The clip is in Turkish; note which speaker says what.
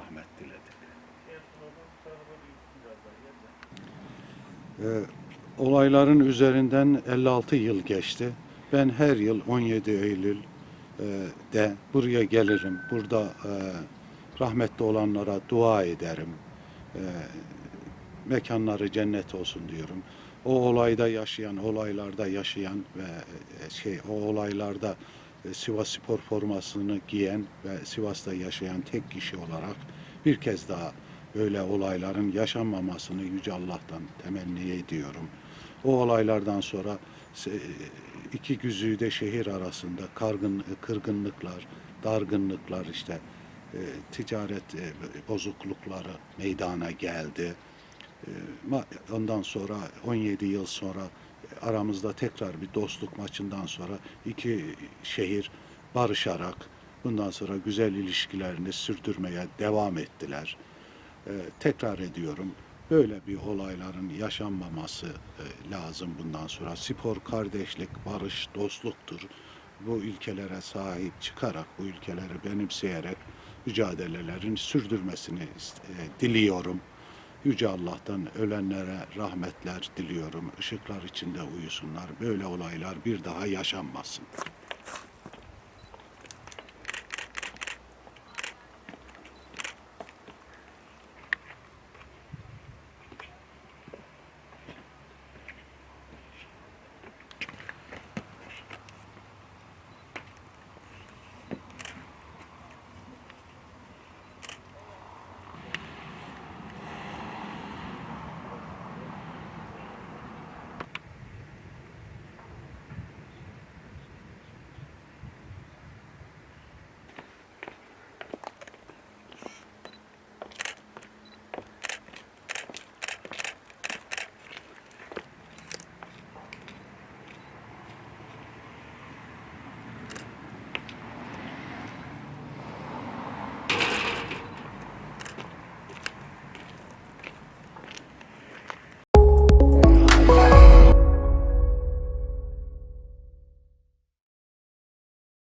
Speaker 1: rahmet diledik. Ee, olayların üzerinden 56 yıl geçti. Ben her yıl 17 Eylül e, de buraya gelirim. Burada e, rahmetli olanlara dua ederim. E, mekanları cennet olsun diyorum. O olayda yaşayan, olaylarda yaşayan ve e, şey o olaylarda e, Sivas Spor formasını giyen ve Sivas'ta yaşayan tek kişi olarak bir kez daha böyle olayların yaşanmamasını Yüce Allah'tan temenni ediyorum. O olaylardan sonra iki güzide şehir arasında kargın, kırgınlıklar, dargınlıklar işte e, ticaret e, bozuklukları meydana geldi. E, Ondan sonra 17 yıl sonra aramızda tekrar bir dostluk maçından sonra iki şehir barışarak bundan sonra güzel ilişkilerini sürdürmeye devam ettiler. E, tekrar ediyorum böyle bir olayların yaşanmaması e, lazım bundan sonra. Spor, kardeşlik, barış, dostluktur. Bu ilkelere sahip çıkarak, bu ilkeleri benimseyerek mücadelelerin sürdürmesini e, diliyorum. Yüce Allah'tan ölenlere rahmetler diliyorum. Işıklar içinde uyusunlar. Böyle olaylar bir daha yaşanmasın.